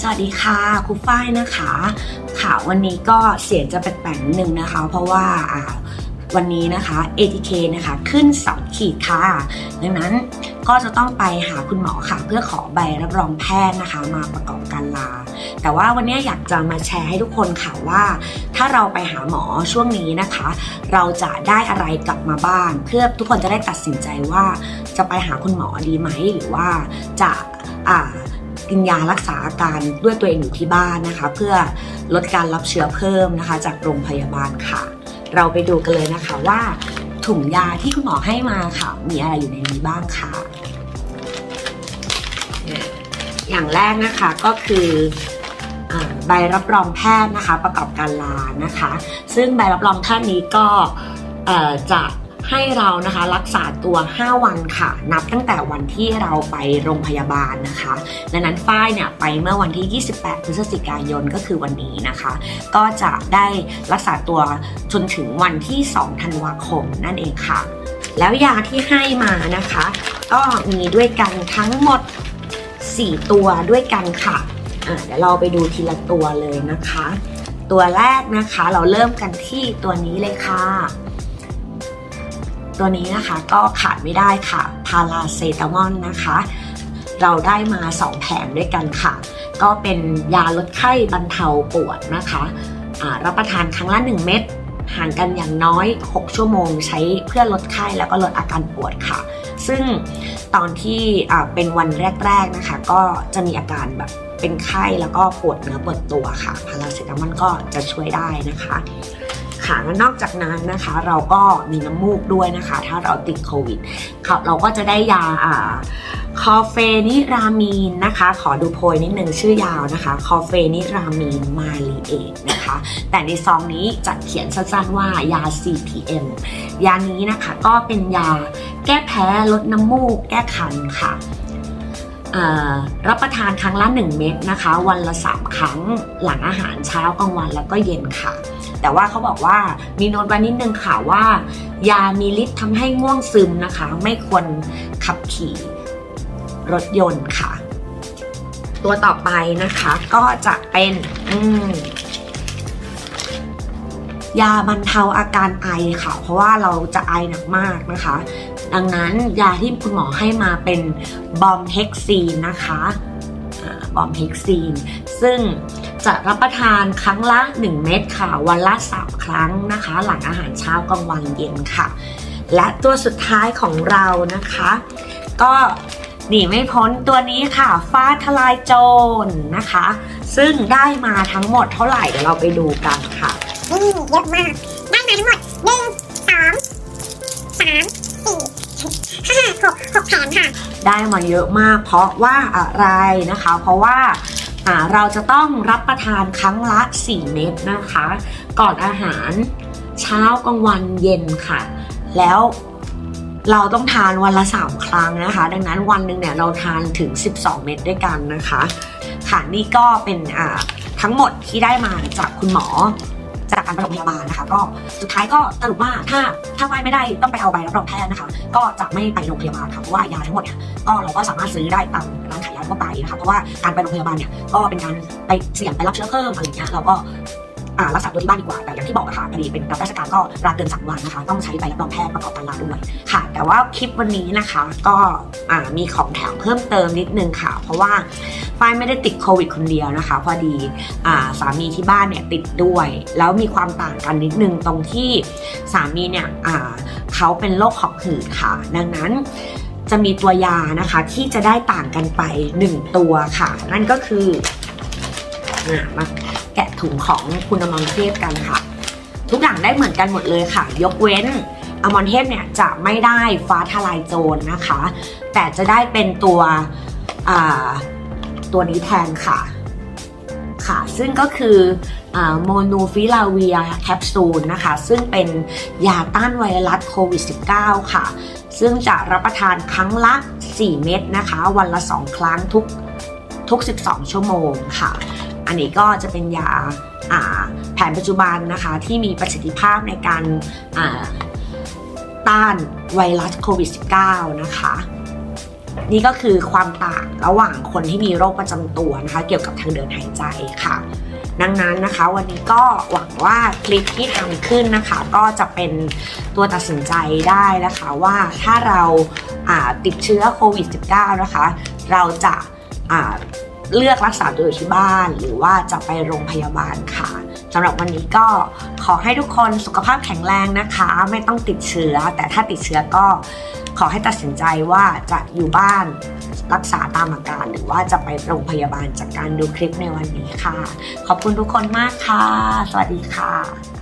สวัสดีค่ะครูฝ้ายนะคะ ค่ะวันนี้ก็เสียงจะแปลกๆนิดนึงนะคะ เพราะว่าอ่าวันนี้นะคะ ATK นะคะขึ้น 2 ขีดค่ะ ดังนั้นก็จะต้องไปหาคุณหมอค่ะ เพื่อขอใบรับรองแพทย์นะคะ มาประกอบการลา แต่ว่าวันนี้อยากจะมาแชร์ให้ทุกคนค่ะว่า ถ้าเราไปหาหมอช่วงนี้นะคะ เราจะได้อะไรกลับมาบ้าง เพื่อทุกคนจะได้ตัดสินใจว่าจะไปหาคุณหมอดีไหมหรือว่าจะอ่า กินยารักษาอาการด้วยตัวเองอยู่ที่บ้านนะคะ เพื่อลดการรับเชื้อเพิ่มนะคะ จากโรงพยาบาลค่ะ เราไปดูกันเลยนะคะว่า ถุงยาที่คุณหมอให้มาค่ะ มีอะไรอยู่ในนี้บ้างค่ะ อย่างแรกนะคะก็คือใบรับรองแพทย์นะคะ ประกอบการลานะคะ ซึ่งใบรับรองแพทย์นี้ก็จะ ให้เรานะคะรักษาตัว 5 วันค่ะ นับตั้งแต่วันที่เราไปโรงพยาบาลนะคะดังนั้นฝ้ายเนี่ยไปเมื่อวันที่ 28 พฤศจิกายนก็คือวันนี้นะคะ ก็จะได้รักษาตัวจนถึงวันที่ 2 ธันวาคมนั่นเองค่ะ แล้วยาที่ให้มานะคะ ก็มีด้วยกันทั้งหมด 4 ตัวด้วยกันค่ะอะเดี๋ยวเราไปดูทีละตัวเลยนะคะ ตัวแรกนะคะเราเริ่มกันที่ตัวนี้เลยค่ะ ตัวนี้นะคะก็ขาดไม่ได้ค่ะ พาราเซตามอลนะคะ เราได้มา 2 แผงด้วยกันค่ะ ก็เป็นยาลดไข้บรรเทาปวดนะคะรับประทานครั้งละ 1 เม็ดห่างกันอย่างน้อย 6 ชั่วโมงใช้เพื่อลดไข้แล้วก็ลดอาการปวดค่ะ ซึ่งตอนที่เป็นวันแรก ๆนะคะ ก็จะมีอาการแบบเป็นไข้แล้วก็ปวดเนื้อปวดตัวค่ะ พาราเซตามอลก็จะช่วยได้นะคะ และนอกจากนั้นนะคะ เราก็มีน้ำมูกด้วยนะคะ ถ้าเราติดโควิดเราก็จะได้ยาคอเฟนิรามีนนะคะ ขอดูโพยนิดนึงชื่อยาวนะคะ คอเฟนิรามีนมาลีเอทนะคะ แต่ในซองนี้จะเขียนสั้นๆว่ายา CPM ยานี้นะคะก็เป็นยาแก้แพ้ลดน้ำมูก แก้คันค่ะรับประทานครั้งละ 1 เม็ดนะคะ วันละ 3 ครั้งหลังอาหารเช้ากลางวันแล้วก็เย็นค่ะ แต่ว่าเขาบอกว่ามีโน้ตไว้นิดนึงค่ะว่า ยามีฤทธิ์ทำให้ง่วงซึมนะคะ ไม่ควรขับขี่รถยนต์ค่ะ ตัวต่อไปนะคะก็จะเป็นยาบรรเทาอาการไอค่ะ เพราะว่าเราจะไอหนักมากนะคะ ดังนั้นยาที่คุณหมอให้มาเป็นบอมเฮกซีนนะคะ บอมเฮกซีน ซึ่งจะรับประทานครั้งละ 1 เม็ดค่ะ วันละ 3 ครั้งนะคะ หลังอาหารเช้ากลางวันเย็นค่ะ และตัวสุดท้ายของเรานะคะ ก็หนีไม่พ้นตัวนี้ค่ะ ฟ้าทลายโจรนะคะ ซึ่งได้มาทั้งหมดเท่าไหร่เดี๋ยวเราไปดูกันค่ะนี่เยอะมาก ได้มาทั้งหมดหนึ่งสองสามสี่ หกหกแผงค่ะ ได้มาเยอะมาก เพราะว่าอะไรนะคะ เพราะว่าเราจะต้องรับประทานครั้งละ 4 เม็ดนะคะ ก่อนอาหารเช้ากลางวันเย็นค่ะ แล้วเราต้องทานวันละ 3 ครั้งนะคะ ดังนั้นวันหนึ่งเนี่ยเราทานถึง 12 เม็ดด้วยกันนะคะ ค่ะนี่ก็เป็นทั้งหมดที่ได้มาจากคุณหมอ จากการไปโรงพยาบาลนะคะ ก็สุดท้ายก็สรุปว่าถ้าถ้าไฟไม่ได้ต้องไปเอาใบรับรองแพทย์นะคะ ก็จะไม่ไปโรงพยาบาลค่ะเพราะว่ายาทั้งหมดเนี่ยก็เราก็สามารถซื้อได้ตามร้านขายยาทั่วไปนะคะเพราะว่าการไปโรงพยาบาลเนี่ยก็เป็นการไปเสี่ยงไปรับเชื้อเพิ่มอะไรเงี้ยเราก็ รักษาตัวที่บ้านดีกว่า แต่อย่างที่บอกอะค่ะพอดีเป็นรับราชการก็ลาเกินสามวันนะคะ ต้องใช้ใบรับรองแพทย์ประกอบการลาด้วยค่ะ แต่ว่าคลิปวันนี้นะคะ ก็มีของแถมเพิ่มเติมนิดนึงค่ะ เพราะว่าฝ้ายไม่ได้ติดโควิดคนเดียวนะคะ พอดีอสามีที่บ้านเนี่ยติดด้วย แล้วมีความต่างกันนิดนึงตรงที่สามีเนี่ยเขาเป็นโรคหอบหืดค่ะ ดังนั้นจะมีตัวยานะคะที่จะได้ต่างกันไป 1 ตัวค่ะ นั่นก็คือมา ถุงของคุณอมรเทพกันค่ะ ทุกอย่างได้เหมือนกันหมดเลยค่ะ ยกเว้นอมรเทพเนี่ยจะไม่ได้ฟ้าทลายโจรนะคะ แต่จะได้เป็นตัวตัวนี้แทนค่ะค่ะ ซึ่งก็คือโมนูฟิลาเวียแคปซูลนะคะ ซึ่งเป็นยาต้านไวรัสโควิด -19 ค่ะ ซึ่งจะรับประทานครั้งละ 4 เม็ดนะคะ วันละ 2 ครั้งทุก ทุก 12 ชั่วโมงค่ะ อันนี้ก็จะเป็นยาาแผนปัจจุบันนะคะที่มีประสิทธิภาพในการาต้านไวรัสโควิด -19 นะคะนี่ก็คือความต่างระหว่างคนที่มีโรคประจำตัวนะคะ เกี่ยวกับทางเดินหายใจค่ะ ดังนั้นนะคะ วันนี้ก็หวังว่าคลิปที่ทำขึ้นนะคะ ก็จะเป็นตัวตัดสินใจได้นะคะว่าถ้าเราติดเชื้อโควิด -19 นะคะ เราจะ เลือกรักษาตัวอยู่ที่บ้าน หรือว่าจะไปโรงพยาบาลค่ะสำหรับวันนี้ก็ขอให้ทุกคนสุขภาพแข็งแรงนะคะ ไม่ต้องติดเชื้อ แต่ถ้าติดเชื้อก็ขอให้ตัดสินใจว่าจะอยู่บ้านรักษาตามอาการ หรือว่าจะไปโรงพยาบาลจากการดูคลิปในวันนี้ค่ะ ขอบคุณทุกคนมากค่ะ สวัสดีค่ะ